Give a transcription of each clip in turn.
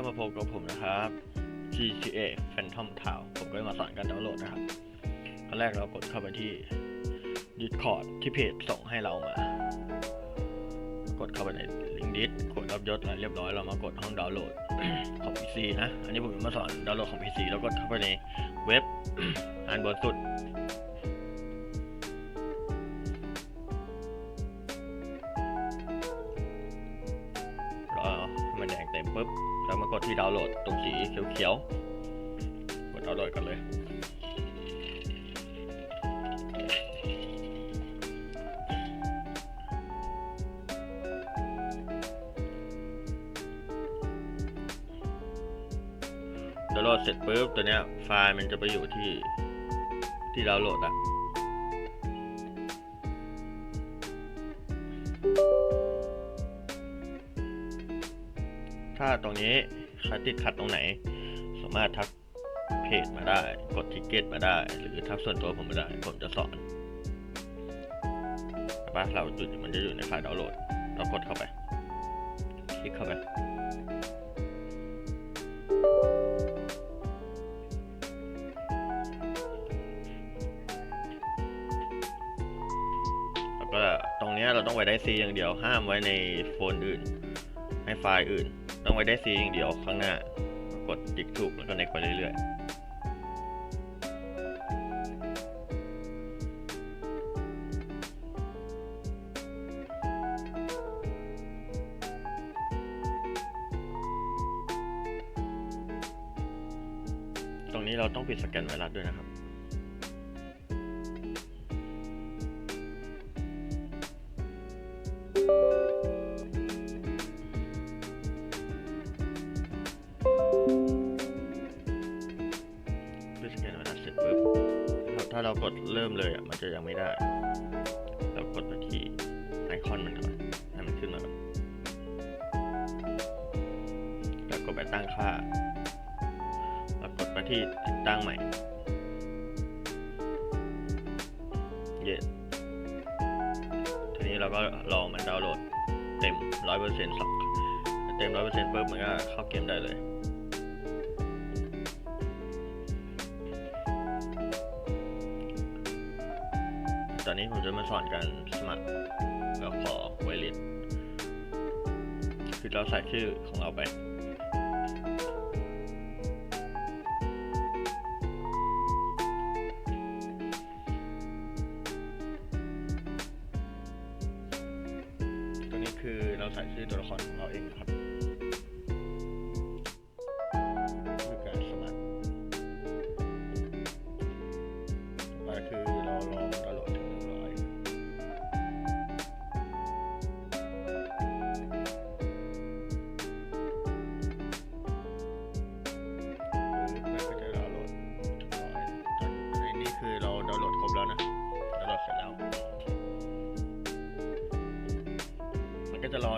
ก็มาพบกับผมนะครับ GTA Phantom Town ผมก็จะมาสอนการดาวน์โหลดนะครับขั้นแรกเรากดเข้าไปที่ Discord ที่เพจส่งให้เรามา กดเข้าไปในลิงก์ดิสกดรับยศอะไรเรียบร้อยเรามากดห้องดาวน์โหลดของ PC นะ อันนี้ผมจะมาสอนดาวน์โหลดของ PC แล้วกดเข้าไปในเว็บอันบนสุด แล้วกดที่ดาวน์โหลดตรงสีเขียวๆ กดดาวน์โหลดกันเลยดาวน์โหลดเสร็จปุ๊บตัวเนี้ยไฟล์มันจะไปอยู่ที่ที่ดาวน์โหลดอะ ถ้าตรงนี้คัดติดขัดตรงไหน สามารถทักเพจมาได้ กดทิกเก็ตมาได้ หรือทักส่วนตัวผมมาได้ ผมจะสอนใช่ปะเราจุดมันจะอยู่ในไฟล์ดาวน์โหลด เรากดเข้าไป คลิกเข้าไป แล้วก็ตรงนี้เราต้องไว้ได้ C อย่างเดียว ห้ามไว้ในโฟนอื่น ให้ไฟล์อื่น ต้องไว้ได้ C อย่างเดียวข้างหน้ากดติ๊กถูกแล้วก็เน็กไปเรื่อยๆ ตรงนี้เราต้องปิดสแกนไวรัสด้วยนะครับาถ้าเรากดเริ่มเลยอะมันจะยังไม่ได้ เรากดไปที่ไอคอนมันก่อนให้มันขึ้นมาแล้วกดไปตั้งค่าแล้วกดไปที่ติดตั้งใหม่ เย้ทีนี้เราก็รอมันดาวน์โหลดเต็มร้อยเปอร์เซ็นต์สองเต็มร้อยเปอร์เซ็นต์ปุ๊บมันก็เข้าเกมได้เลย ตอนนี้ผมจะมาสอนการสมัครแล้วขอไวลิสคือเราใส่ชื่อของเราไป ตัวนี้คือเราใส่ชื่อตัวละครของเราเองครับคือการสมัครต่อไปคือ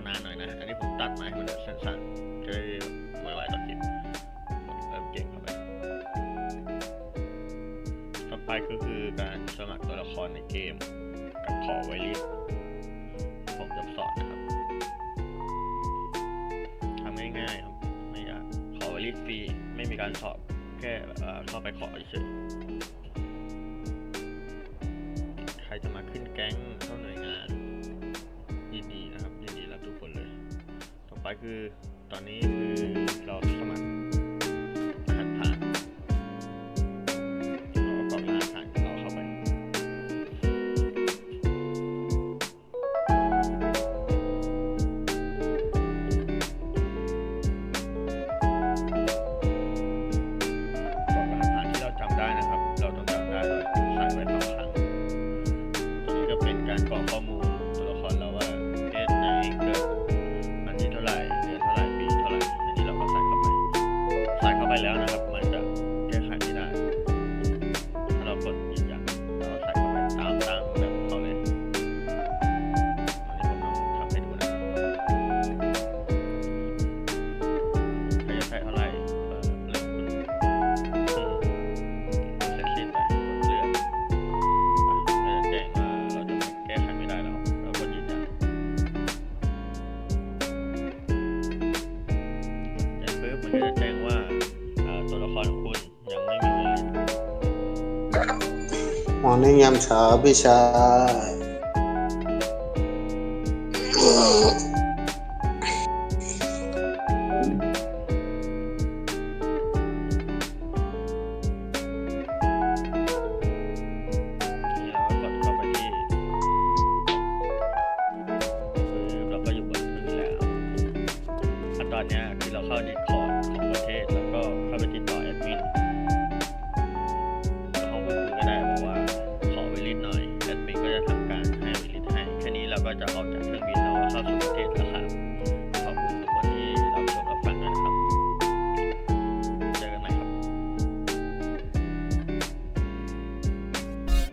อนานหน่อยนะ อันนี้ผมตัดมาให้มันสั้นๆจะได้ไม่ไหวต่อคลิปกดเริ่มเก่งเข้าไปต่อไปก็คือการสมัครตัวละครในเกมกับขอไวลิสผมจะสอนนะครับทำง่ายๆครับไม่ยากขอไวลิสฟรีไม่มีการสอบแค่เข้าไปขอเฉย อไปคือตอนนี้คือเราสมัครรหัสผ่านเราก็กรอกรหัสผ่านของเราเข้าไป กรอกรหัสผ่านที่เราจำได้นะครับ เราต้องจำได้ด้วยใส่ไว้สองครั้งตัวนี้ก็เป็นการกรอกข้อมูลตัวละครเราว่าเพศไหนเกิด ใส่ อในยามเช้าพี่ชายเราก็กดเข้าไปที่ปึ๊บเราก็อยู่บนพื้นแล้วขั้นตอนเนี้ยคือเราเข้าดิสคอ